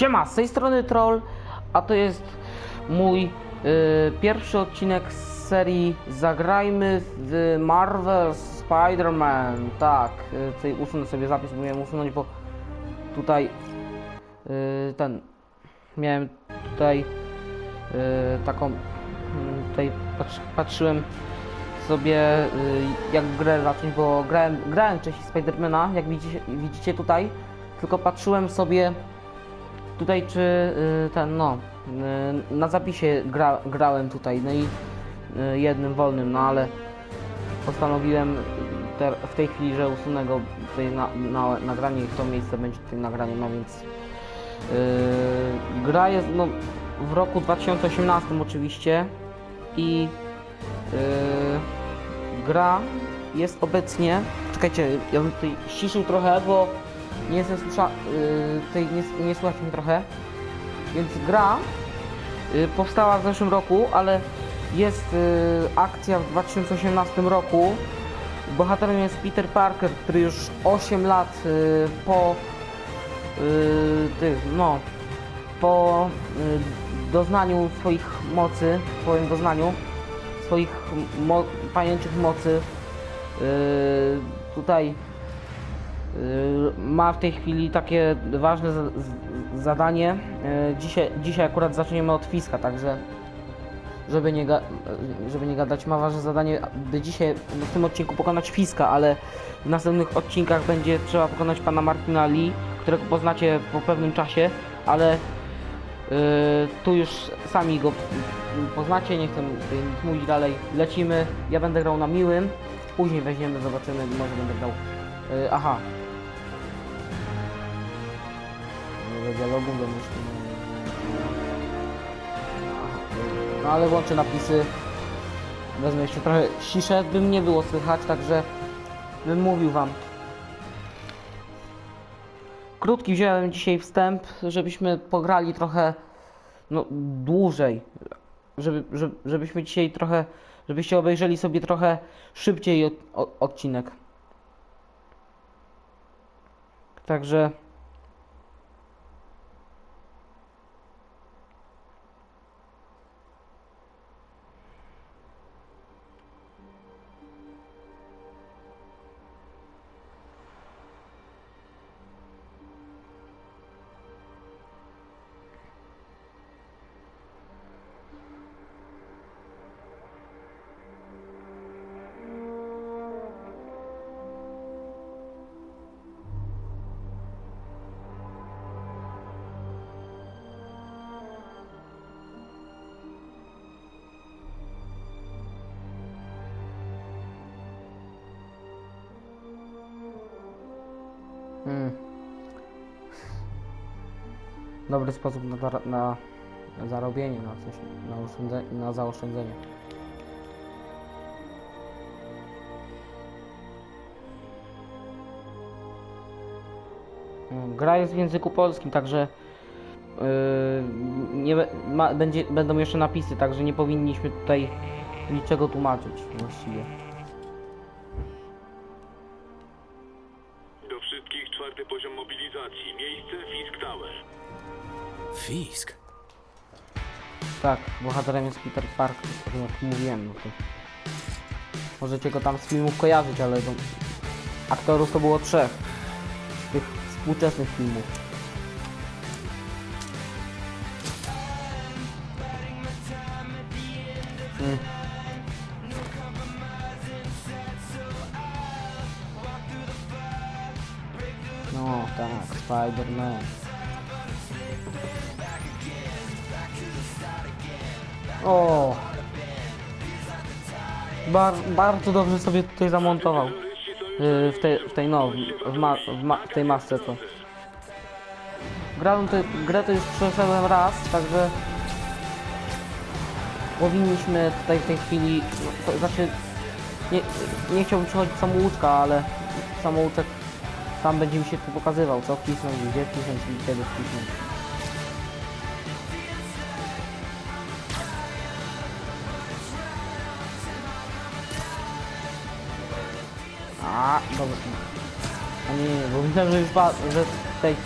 Siema, z tej strony Troll, a to jest mój y, pierwszy odcinek z serii Zagrajmy w Marvel Spider-Man. Tak, y, tutaj usunę sobie zapis, bo miałem usunąć, bo tutaj y, ten, miałem tutaj y, taką, mm, tutaj patrzy, patrzyłem sobie y, jak grę zacząć, bo grałem, grałem wcześniej Spidermana, jak widzicie, widzicie tutaj, tylko patrzyłem sobie tutaj czy y, ten no y, na zapisie gra, grałem tutaj no i y, jednym wolnym no ale postanowiłem te, w tej chwili, że usunę go tutaj na, na nagranie i to miejsce będzie tutaj nagranie no więc y, gra jest no w roku 2018 oczywiście i y, gra jest obecnie czekajcie ja bym tutaj ściszył trochę bo nie jestem słysza... Yy, nie, nie słychać mnie trochę. Więc gra yy, powstała w zeszłym roku, ale jest yy, akcja w 2018 roku. Bohaterem jest Peter Parker, który już 8 lat yy, po yy, no, po yy, doznaniu swoich mocy, swoim doznaniu swoich mo pajęczych mocy yy, tutaj ma w tej chwili takie ważne zadanie. Yy, Dzisiaj, dzisiaj akurat zaczniemy od Fiska, także żeby nie, żeby nie gadać, ma ważne zadanie, by dzisiaj w tym odcinku pokonać Fiska, ale w następnych odcinkach będzie trzeba pokonać pana Martina Lee, którego poznacie po pewnym czasie, ale yy, tu już sami go poznacie, nie chcę nic mówić dalej. Lecimy, ja będę grał na miłym, później weźmiemy, zobaczymy, może będę grał Yy, aha. Do dialogu, bo myślę. No ale włączę napisy. Wezmę jeszcze trochę ciszę, bym nie było słychać, także bym mówił wam. Krótki wziąłem dzisiaj wstęp, żebyśmy pograli trochę no, dłużej. Żeby, żeby, żebyśmy dzisiaj trochę, żebyście obejrzeli sobie trochę szybciej od, od, odcinek. Także Mm. Dobry sposób na, na zarobienie, na coś, na, na zaoszczędzenie. Mm, Gra jest w języku polskim, także yy, nie ma, będzie, będą jeszcze napisy, także nie powinniśmy tutaj niczego tłumaczyć właściwie. Poziom mobilizacji. Miejsce Fisk Tower. Fisk? Tak, bohaterem jest Peter Parker, tak jak mówiłem. No to możecie go tam z filmów kojarzyć, ale to aktorów to było trzech. Z tych współczesnych filmów. Bar bardzo dobrze sobie tutaj zamontował. Yy, w, tej, w tej no, w, ma w, ma w tej masce to. Grałem tę grę to już przeszedłem raz, także powinniśmy tutaj w tej chwili, no, to znaczy nie, nie chciałbym przychodzić samouczka, ale samouczek sam będzie mi się tu pokazywał, co wcisnąć, gdzie wcisnąć i kiedy wcisnąć. Nie, nie, bo myślałem, że już ba, że tutaj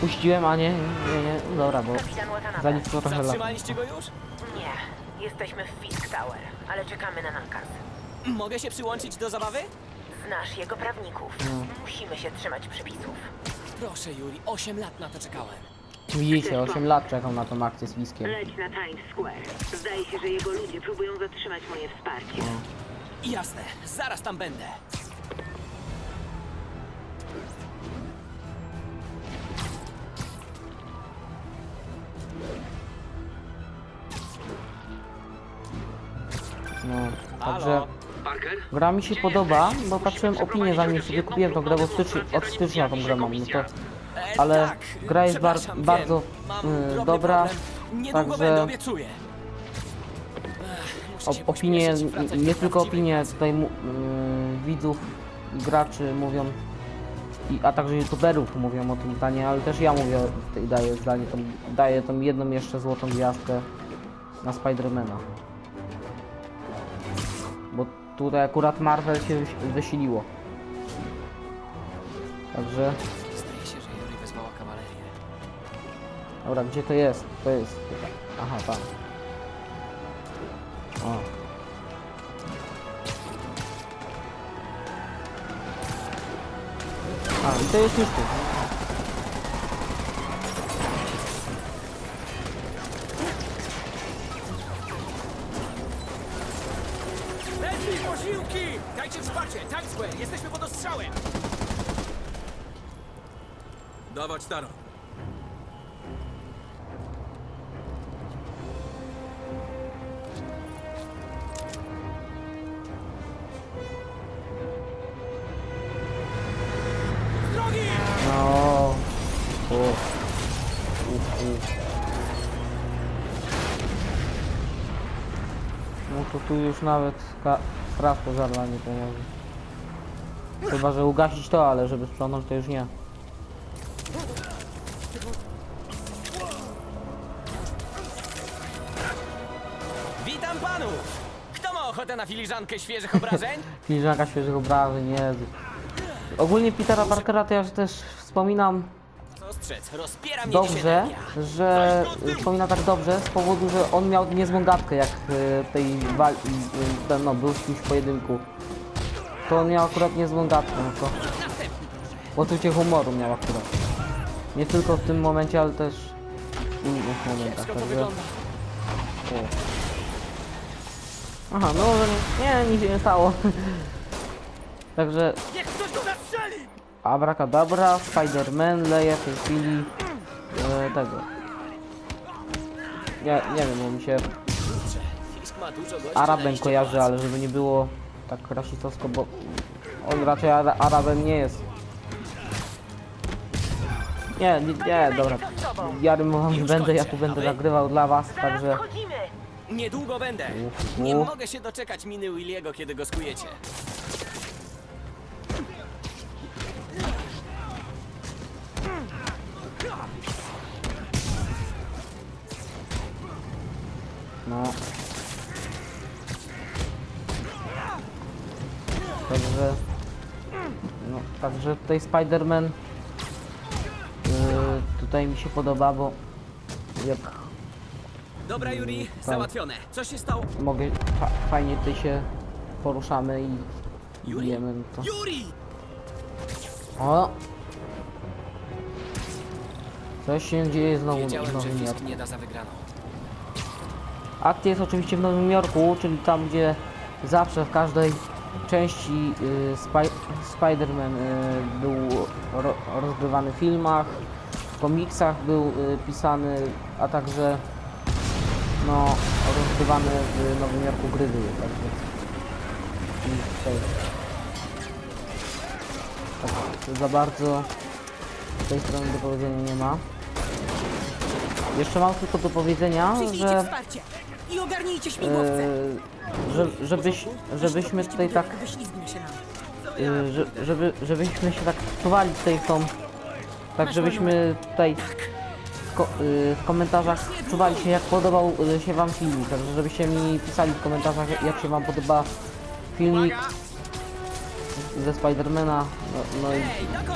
puściłem, a nie, nie, nie, dobra, bo Kapitan Watanabe. za nisko trochę lat. Zatrzymaliście go już? Nie, jesteśmy w Fisk Tower, ale czekamy na nakaz. Mogę się przyłączyć do zabawy? Znasz jego prawników. No. Musimy się trzymać przepisów. Proszę, Yuri, 8 lat na to czekałem. Widzicie, 8 lat czekam na tą akcję z Wiskiem. Leć na Times Square. Zdaje się, że jego ludzie próbują zatrzymać moje wsparcie. Jasne, zaraz tam będę. No, także gra mi się podoba, bo patrzyłem opinię zanim sobie kupiłem tą grę, bo stycz, od stycznia tą grę mam, no to. E, Ale tak, gra jest bar- bardzo, y, dobra, także- o, opinie, nie tylko opinie tutaj y, widzów i graczy mówią, i, a także youtuberów mówią o tym zdanie, ale też ja mówię i daję zdanie, tą, daję tą jedną jeszcze złotą gwiazdkę na Spidermana. Tutaj akurat Marvel się wysiliło. Także, Zdaje się, że Yuri wezwała kawalerię. dobra, gdzie to jest? To jest, aha, tam. O. A, i to jest już tu. Staro. Drogi! No. U. U, u. No to tu już nawet ka- straż pożarna nie pomoże. Chyba, że ugasić to, ale żeby sprzątnąć to już nie. Witam panów! Kto ma ochotę na filiżankę świeżych obrażeń? Filiżanka świeżych obrażeń, nie. Ogólnie Petera Parkera to ja też wspominam? Rozpiera mnie dobrze, energia. że wspomina tak dobrze z powodu, że on miał niezłą gadkę jak y, tej wal, y, y, no, był w kimś w pojedynku. To on miał akurat niezłą gadkę, no to poczucie humoru miał akurat. Nie tylko w tym momencie, ale też w innych momentach, to także... wygląda. O. Aha, no nie, nic się nie stało. Także Niech ktoś zastrzeli! Abracadabra, Spider-Man leje w tej chwili e, tego. Nie, nie wiem, bo mi się Arabem kojarzy, ale żeby nie było tak rasistowsko, bo on raczej Ara Arabem nie jest. Nie, nie, nie, dobra. Ja będę, ja tu będę nagrywał dla was, także... Niedługo będę. Nie mogę się doczekać miny Williego, kiedy go skujecie. No. Także... No, także tutaj Spider-Man... Yy, tutaj mi się podoba, bo... Jak Dobra, Yuri, tak. załatwione. Co się stało? mogę... Fa fajnie tutaj się poruszamy i... Yuri? Bijemy, to... Yuri! O! Coś się dzieje znowu w że Nowym Fisk Jorku. nie da za wygraną. Akcja jest oczywiście w Nowym Jorku, czyli tam, gdzie zawsze w każdej części y, Spy Spider-Man y, był ro rozgrywany w filmach, w komiksach był y, pisany, a także no, rozgrywany w Nowym Jorku gry były, także i tutaj tak, za bardzo z tej strony do powiedzenia nie ma. Jeszcze mam tylko do powiedzenia, że wsparcie i ogarnijcie śmigłowce. e, że, żebyś, żebyśmy tutaj tak, Wyślizgnie się nam. e, że, żeby, żebyśmy się tak czuwali tutaj tą, tak żebyśmy tutaj w, ko, e, w komentarzach czuwali się jak podobał e, się wam filmik, także żebyście mi pisali w komentarzach jak- się wam podoba filmik ze Spidermana, no, no i no,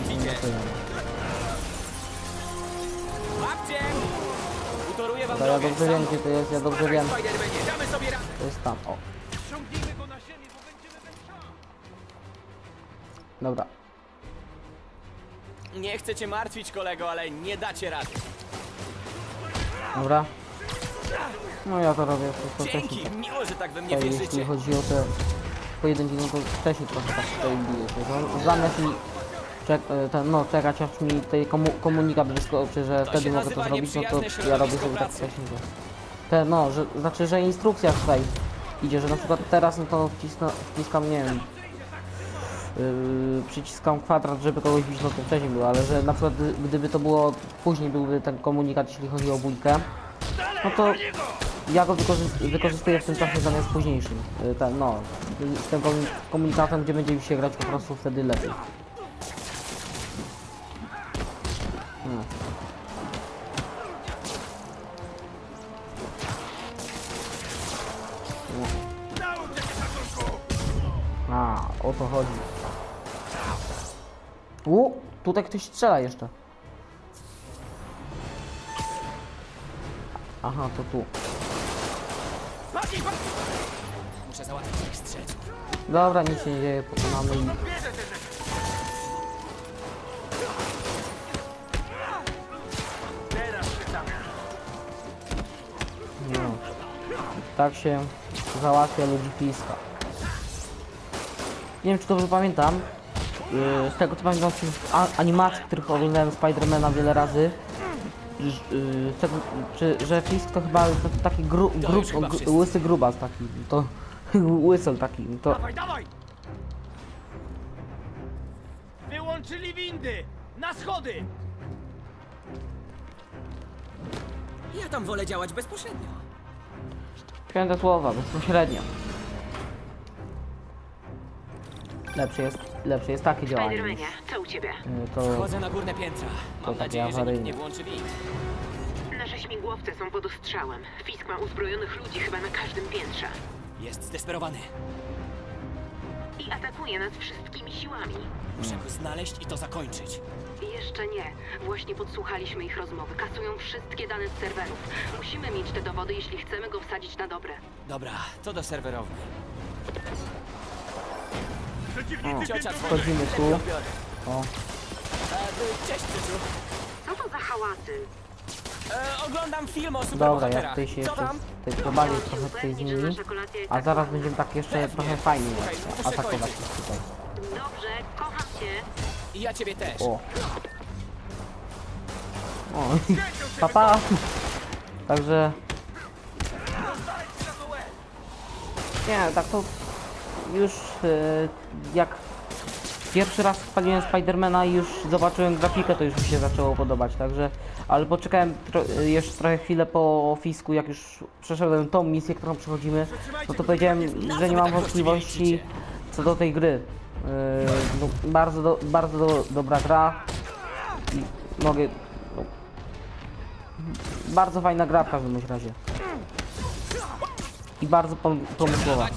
wam Dobra, ja dobrze wiem gdzie to jest, ja dobrze wiem. To jest tam, o. Dobra. Nie chcę cię martwić, kolego, ale nie dacie rady. Dobra. No ja to robię wszystko wcześniej. Dzięki, miło, że tak we mnie Tutaj, jeśli wierzycie. chodzi o te pojedynki, no to wcześniej trochę tak tutaj się. No, Zamiast mi czek, e, ten, no, czekać aż mi tutaj komu, komunikat wyskoczy, że To wtedy się mogę to nazywa zrobić, no to nieprzyjazne ja robię środowisko sobie tak pracy. wcześniej. Że te, no, że, znaczy, że instrukcja tutaj idzie, że na przykład teraz no to wcisnę, wciskam, nie wiem, przyciskam kwadrat, żeby kogoś bić, no to wcześniej było, ale że na przykład gdy- gdyby to było, później byłby ten komunikat, jeśli chodzi o bójkę, no to ja go wykorzy- wykorzystuję w tym czasie zamiast późniejszym. Ten, no, z tym komu- komunikatem, gdzie będzie mi się grać po prostu wtedy lepiej. Hmm. A, o to chodzi. U, tutaj ktoś strzela jeszcze. Aha, to tu. Muszę załatwić ich strzelców. Dobra, nic się nie dzieje, pokonamy ich. No. Tak się załatwia ludzi piska. Nie wiem czy dobrze pamiętam. Yy, z tego co pamiętam z tych animacji, których oglądałem Spidermana wiele razy. że- Yy, z tego, czy, że Fisk to chyba to taki gru, To grub, już chyba gr- wszyscy. łysy grubas taki. To łysel taki. To, Dawaj, dawaj! Wyłączyli windy! Na schody! Ja tam wolę działać bezpośrednio. Święte słowa, bezpośrednio. Lepsze jest, lepsze jest takie działanie niż Spidermanie, co u ciebie? y, to... Chodzę na górne piętra. Mam takie nadzieję, że nikt awaryjne. nie włączy wind. Nasze śmigłowce są pod ostrzałem. Fisk ma uzbrojonych ludzi chyba na każdym piętrze. Jest zdesperowany. I atakuje nas wszystkimi siłami. Muszę go znaleźć i to zakończyć. Jeszcze nie. Właśnie podsłuchaliśmy ich rozmowy. Kasują wszystkie dane z serwerów. Musimy mieć te dowody, jeśli chcemy go wsadzić na dobre. Dobra, to do serwerowni. Ciocia dzwoni. Wchodzimy tu. Lepiej odbiorę. O, E, cześć, ciociu. Co to za hałasy? E, oglądam film o dobra, ja tutaj się Co jeszcze tam? tutaj pobawię trochę tutaj z nimi. A zaraz będziemy tak jeszcze Pewnie. trochę fajniej właśnie atakować kończyć. tutaj. Dobrze, kocham cię. I ja ciebie też. O. O, papa. Także... Nie, tak to już e, jak pierwszy raz spaliłem Spidermana i już zobaczyłem grafikę, to już mi się zaczęło podobać, także... Ale poczekałem tro, jeszcze trochę chwilę po fisku, jak już przeszedłem tą misję, którą przechodzimy, no to powiedziałem, że nie mam wątpliwości co do tej gry. No, bardzo do, bardzo do, dobra gra i mogę... No, bardzo fajna gra w każdym razie. I bardzo pom- pomysłowa.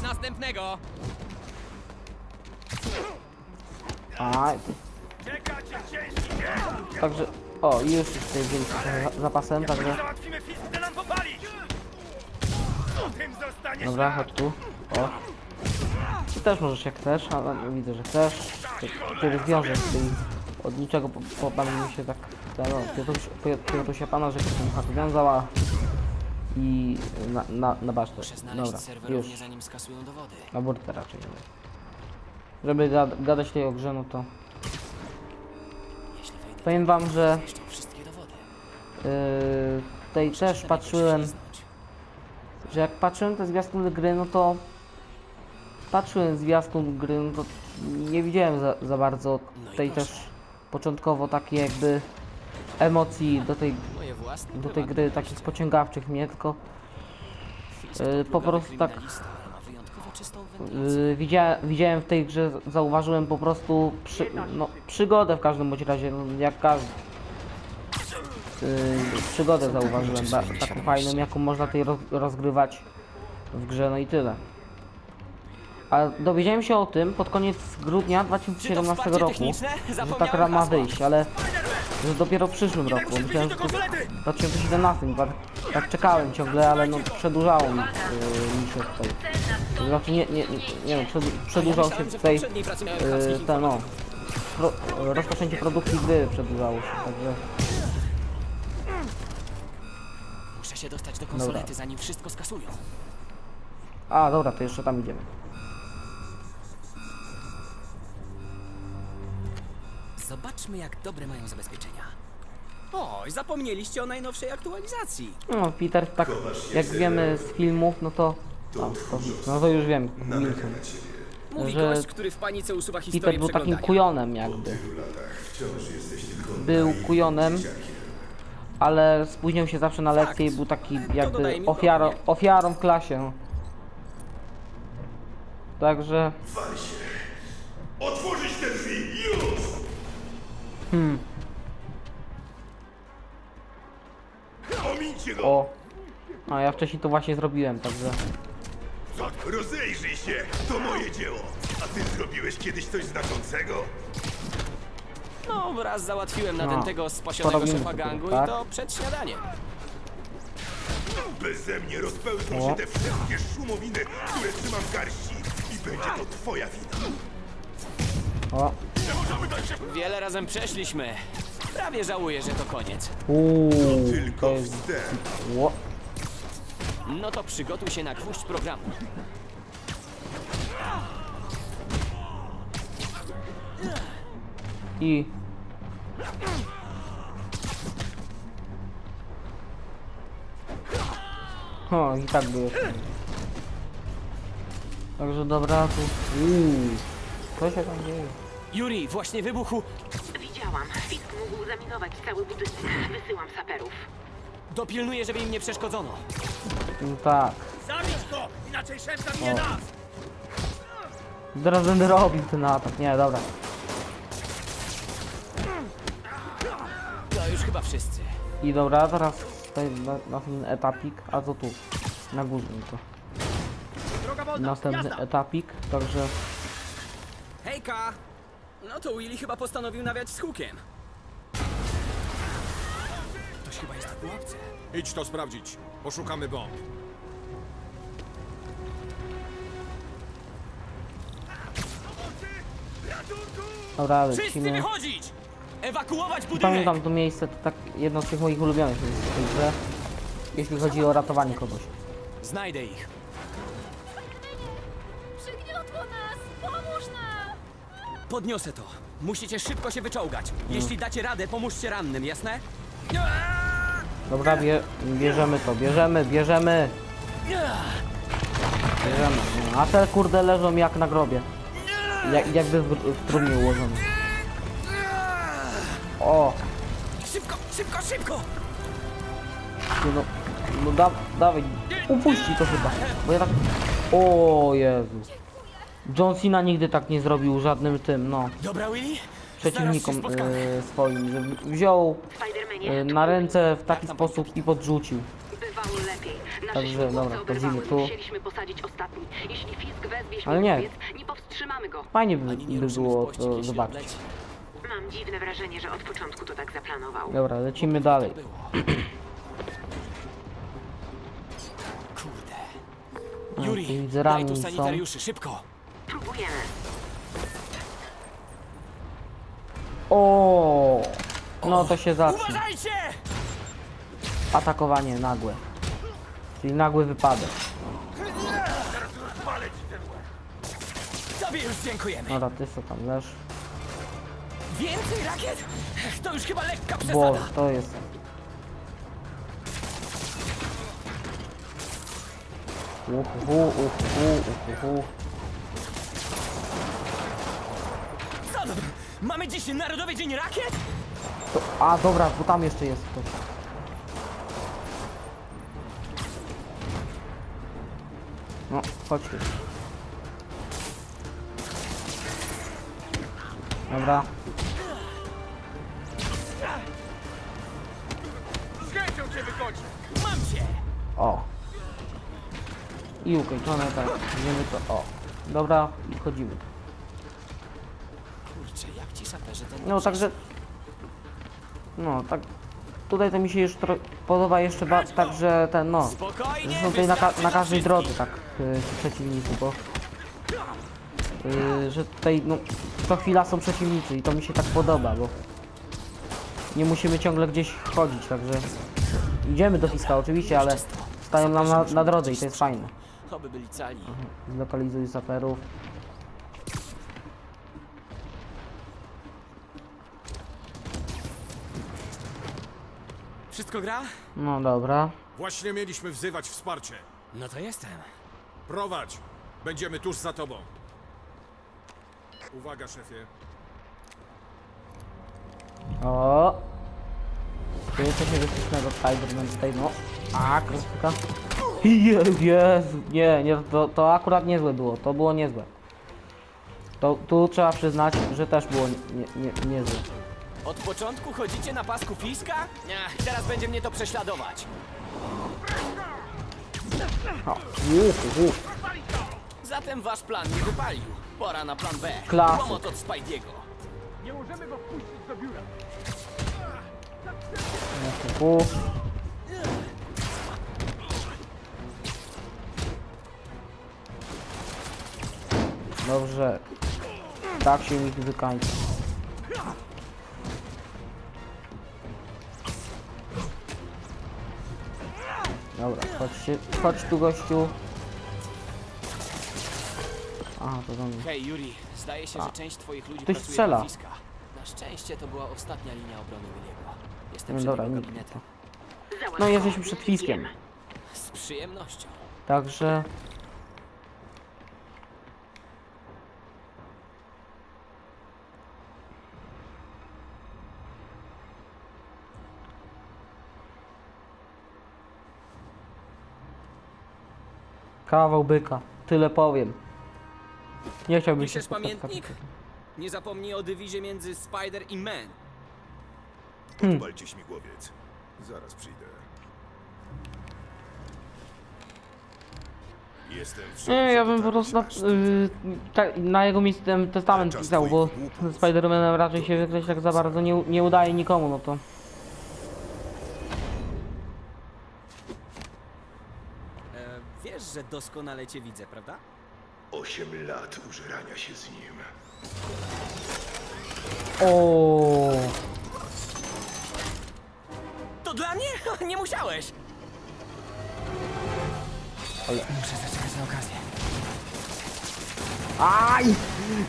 A, dzień! także... O, i już tutaj trochę za- zapasem, także... Załatwimy fisk, chce nam popalić! Tym zostaniesz Dobra, chodź tu. O. Ty też możesz jak chcesz, ale widzę, że chcesz. Ty, ty zwiążesz tutaj od niczego po, po pan mi się tak... No, Piotruś, Piotrusia pana, że ktoś mu wiązała i na, na, na basztę. Muszę znaleźć Dobra, serwerownię, już. zanim skasują dowody. Na burtę raczej. nie. Żeby gad gadać tutaj o grze, no to... Powiem wam, że yy, tutaj też patrzyłem... że jak patrzyłem te zwiastun gry, no to patrzyłem zwiastun gry, no to nie widziałem za, za bardzo No tej też początkowo takiej jakby emocji do tej, do tej gry takich pociągawczych mnie, tylko yy, po prostu tak- yy, widziałem, widziałem w tej grze, zauważyłem po prostu przy, no, przygodę w każdym bądź razie, no, jak każdy. Yy, przygodę zauważyłem, ba, taką fajną, jaką można tutaj roz, rozgrywać w grze, no i tyle. A dowiedziałem się o tym pod koniec grudnia Czy to 2017 wsparcie roku, że ta gra ma wyjść, ale że dopiero w przyszłym roku. Myślałem, że to w 2017, bo tak, tak czekałem ciągle, ale no przedłużało mi, yy, mi się Znaczy nie, nie, nie, no, przed, przedłużał się tutaj, yy, te no, pro, rozpoczęcie produkcji gry przedłużało się, także Muszę się dostać do konsolety, zanim wszystko skasują. A, dobra, to jeszcze tam idziemy. Zobaczmy, jak dobre mają zabezpieczenia. O, zapomnieliście o najnowszej aktualizacji. No, Peter, tak jak wiemy z filmów, no to... No to, no to już wiem, Wilson. Mówi Że gość, który w panice usuwa historię Peter był takim kujonem jakby. Był kujonem, ale spóźniał się zawsze na lekcję i był taki jakby ofiarą, ofiarą w klasie. Także... Otworzyć te drzwi! Już! Hmm. O! A ja wcześniej to właśnie zrobiłem, także... Rozejrzyj się! To moje dzieło! A ty zrobiłeś kiedyś coś znaczącego? No, raz załatwiłem No, nadętego spasionego porobimy szefa to, gangu tak? i to przed śniadaniem. Beze mnie rozpełzną O. się te wszystkie szumowiny, które trzymam w garści i będzie to twoja wina. O! Wiele razem przeszliśmy. Prawie żałuję, że to koniec. Uuu, to Tylko jest... wstęp. Ło. No to przygotuj się na gwóźdź programu. I... O, i tak by jeszcze. Także dobra, tu... Uuu, co się tam dzieje? Yuri, właśnie wybuchł. Widziałam. Fisk mógł zaminować cały budynek. Wysyłam saperów. Dopilnuję, żeby im nie przeszkodzono. No tak, Zabić go! Inaczej szef zabije O. nas! teraz będę robił ten atak, nie, dobra. To już chyba wszyscy. I dobra, teraz tutaj na, na ten etapik, a co tu? Na górze to. Droga wolna! Następny Jazda! etapik, także... Hejka! No to Willy chyba postanowił nawiać z hukiem. Chyba jest w pułapce. Idź to sprawdzić. Poszukamy bomb. Dobra, Wszyscy lecimy. wychodzić! Ewakuować budynek! pamiętam to miejsce, to tak jedno z tych moich ulubionych miejsc w tej grze. Jeśli chodzi o ratowanie kogoś. Znajdę ich. Przygniotło nas! Pomóż nam! Podniosę to. Musicie szybko się wyczołgać. Jeśli dacie radę, pomóżcie rannym, jasne? Dobra, bie, bierzemy to, bierzemy, bierzemy. Bierzemy. A te kurde leżą jak na grobie. Jak, jakby w, w trumnie ułożone. O, Szybko, szybko, szybko! no, no da, dawaj, upuści to chyba, bo ja tak... O Jezu. John Cena nigdy tak nie zrobił żadnym tym, no, Dobra, Willy? przeciwnikom e, swoim, że wziął na ręce w taki sposób i podrzucił. bywało lepiej. Nasze dobra, wchodzimy tu. Musieliśmy posadzić ostatni. Jeśli Fisk wezwie Ale nie. śmigłowiec, nie powstrzymamy go. Fajnie by, Ani nie by ruszymy było pościg, to jeśli zobaczyć. odleci. Mam dziwne wrażenie, że od początku to tak zaplanował. Dobra, lecimy dalej. Było. Kurde. A, tu daj tu są. sanitariuszy, szybko! Próbujemy. O, No to się zacznie. Uważajcie! Atakowanie nagłe. Czyli nagły wypadek. Tobie już dziękujemy. Dobra, ty co tam leż? Więcej rakiet? To już chyba lekka przesada. Boże, to jest... Uhuhu, uhuhu, uhuhu. Co to? Mamy dziś Narodowy Dzień Rakiet? To, a dobra, bo tam jeszcze jest ktoś. No, chodźcie. Dobra, Z chęcią cię wykończę! Mam cię! o. I ukończone, tak. Wiemy to, o. Dobra, i wchodzimy. Kurczę, jak ci saperzy ten... No, także... No, tak. Tutaj to mi się już tro- podoba jeszcze tak, że ten no. Że są tutaj na, ka- na każdej drodze tak y, ci przeciwnicy, bo y, że tutaj no co chwila są przeciwnicy i to mi się tak podoba, bo nie musimy ciągle gdzieś chodzić, także idziemy do Fiska oczywiście, ale stają nam na, na drodze i to jest fajne. Cali. Zlokalizuj saperów. Wszystko gra? No dobra. Właśnie mieliśmy wzywać wsparcie. No to jestem. Prowadź. Będziemy tuż za tobą. Uwaga, szefie. O! Tu jest coś niebezpiecznego Spider-Man tutaj, no. A. Je, Jezu, nie, nie, to, to akurat niezłe było, to było niezłe. To, tu trzeba przyznać, że też było nie, nie, niezłe. Od początku chodzicie na pasku Fiska? Teraz będzie mnie to prześladować. Zatem wasz plan nie wypalił. Pora na plan B. Klasyk. Łomot od Spidey'ego. Nie możemy go wpuścić do biura. Dobrze. Tak się mi wykańczy. Dobra, chodźcie, chodź tu gościu. Aha, to do mnie. Hej, Yuri, zdaje się, że część twoich ludzi Ktoś pracuje strzela. Fiska. Na szczęście to była ostatnia linia obrony Williego. Jestem No przed dobra, jego gabinetem. No jesteśmy przed fiskiem. Z przyjemnością. Także... Kawał byka, tyle powiem. Nie chciałbym się Piszesz spotkać z pamiętnik? Nie zapomnij o dywizie między Spider i Man. Odpalcie śmigłowiec. Zaraz przyjdę. Jestem w Nie, ja bym po prostu na, yy, tak, na jego miejscu ten testament pisał, bo z Spider-Manem raczej się wygrać tak za bardzo nie, nie udaje nikomu, no to... wiesz, że doskonale cię widzę, prawda? Osiem lat użerania się z nim. O. To dla mnie? Nie musiałeś! Ale- Muszę zaczekać na okazję. Aj!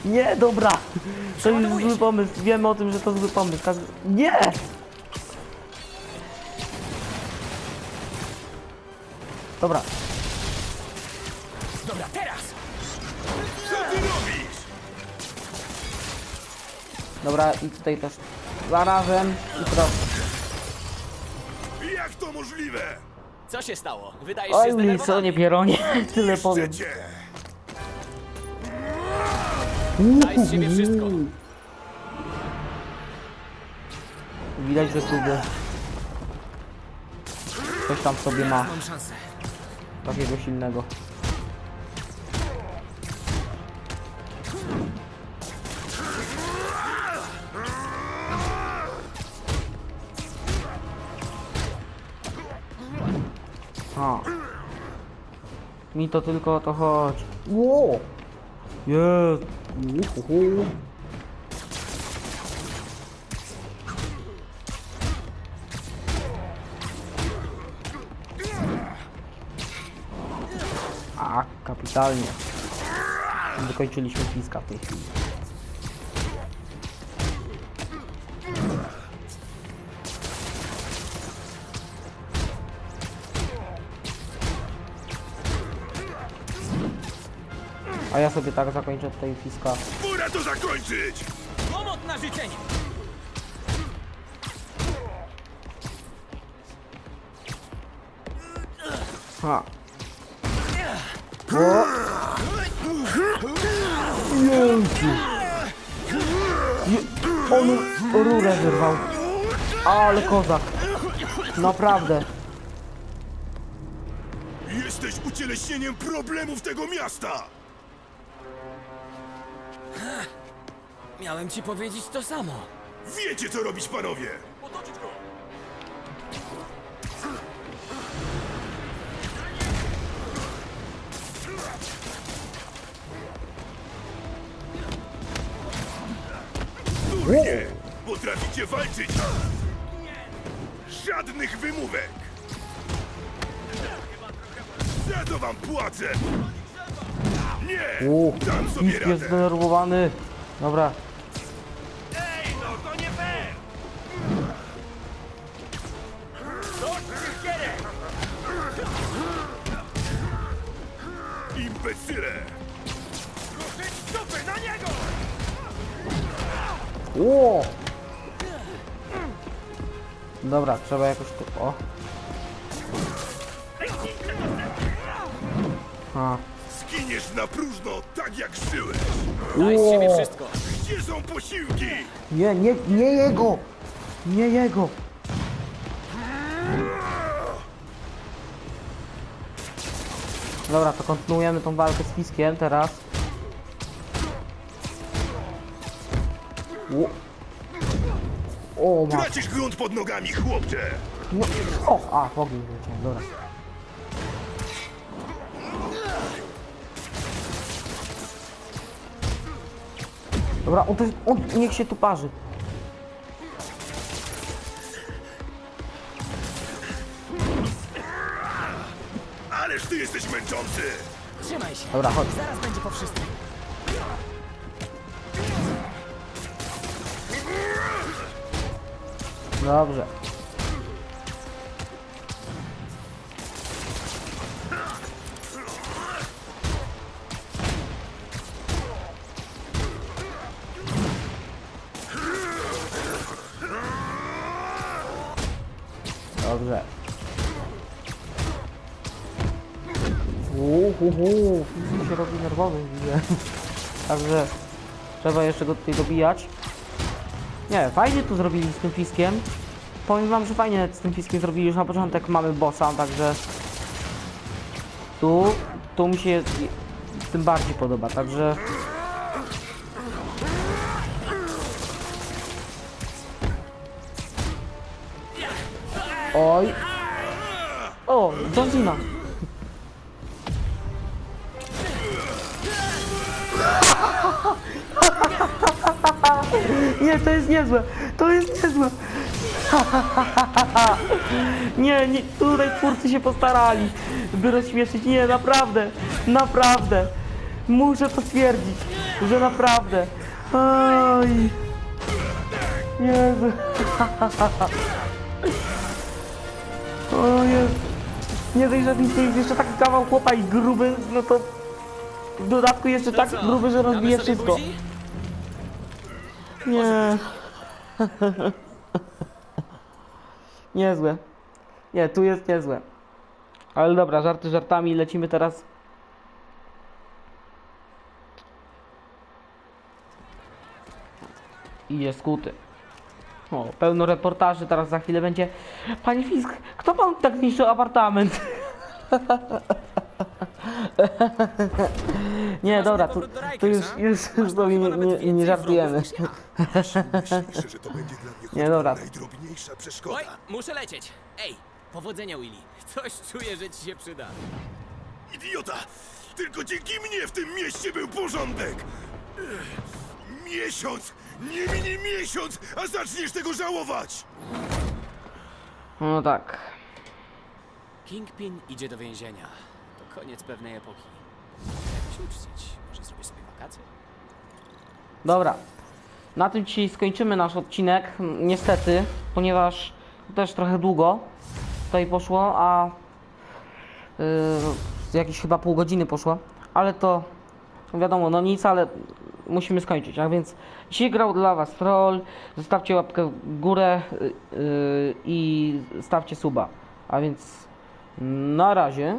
Nie, dobra! To jest Przeładowuję zły się. pomysł, wiemy o tym, że to zły pomysł. Tak... Nie! Dobra, Dobra, teraz! Co ty robisz? dobra i tutaj też zarazem i proszę. Jak to możliwe? Co się stało? Wydajesz się Oj, zdenerwowany. Wilsonie, Pieronie, tyle powiem. Chcecie? Daj z siebie wszystko. Widać, że kluby coś tam w sobie ma, Mam szansę. takiego silnego. Mi to tylko o to chodzi. Ło! Jest! Uhuhu. A, kapitalnie. Wykończyliśmy fiska w tej chwili. A ja sobie tak zakończę tutaj fiska. Pora to zakończyć! Łomot na życzenie! Ha. O! Jezu. Je... On rurę wyrwał. Ale kozak. Naprawdę. Jesteś ucieleśnieniem problemów tego miasta! miałem ci powiedzieć to samo. Wiecie, co robić, panowie! Otoczyć go! Durnie! Potraficie walczyć! Żadnych wymówek! Za to wam płacę! Nie! Uuu, Dam sobie jest zdenerwowany. Dobra, Imbecyle! Ruszyć dupy na niego! Ło! Dobra, trzeba jakoś tu... O. A. Skiniesz na próżno, tak jak żyłeś! Daj z siebie Ło! wszystko. Gdzie są posiłki? Nie, nie, nie jego! Nie jego! Dobra, to kontynuujemy tą walkę z Fiskiem teraz. O, ma. Tracisz grunt pod nogami, chłopcze! No, o, a, ogień wleciałem, dobra. Dobra, on, to, jest- on niech się tu parzy. Męczący! Trzymaj się. Dobra, chodź. Zaraz będzie po wszystkim. Dobrze. Uhuhu, Fizik się robi nerwowy, widzę. Także trzeba jeszcze go tutaj dobijać. Nie, fajnie tu zrobili z tym fiskiem. Powiem wam, że fajnie z tym fiskiem zrobili już na początek mamy bossa, także tu, tu mi się tym bardziej podoba, także Oj. O, John to jest niezłe. To jest niezłe. Nie, nie, tutaj twórcy się postarali, by rozśmieszyć. Nie, naprawdę, naprawdę. Muszę to stwierdzić, że naprawdę. Oj. Jezu. O Jezu. Nie dość, że to jest jeszcze taki kawał chłopa i gruby, no to w dodatku jeszcze tak gruby, że rozbije wszystko. Nie. niezłe. Nie, tu jest niezłe. Ale dobra, żarty żartami, lecimy teraz. I jest skuty. O, pełno reportaży, teraz za chwilę będzie. Panie Fisk, kto pan tak zniszczył apartament? nie, dobra, tu, tu już, już, już sobie nie, nie, nie żartujemy. Myślisz, że to będzie dla mnie Nie, choćby dobra. najdrobniejsza przeszkoda? Oj, muszę lecieć. Ej, powodzenia, Willy. Coś czuję, że ci się przyda. Idiota! Tylko dzięki mnie w tym mieście był porządek! Ech, Miesiąc! Nie minie miesiąc, a zaczniesz tego żałować! No tak. Kingpin idzie do więzienia. Koniec pewnej epoki. Jak się uczcić? Może zrobię sobie wakacje? Dobra. Na tym dzisiaj skończymy nasz odcinek. Niestety, ponieważ też trochę długo tutaj poszło, a yy, jakieś chyba pół godziny poszło. Ale to wiadomo, no nic, ale musimy skończyć. A więc dzisiaj grał dla Was troll. Zostawcie łapkę w górę yy, i stawcie suba. A więc na razie.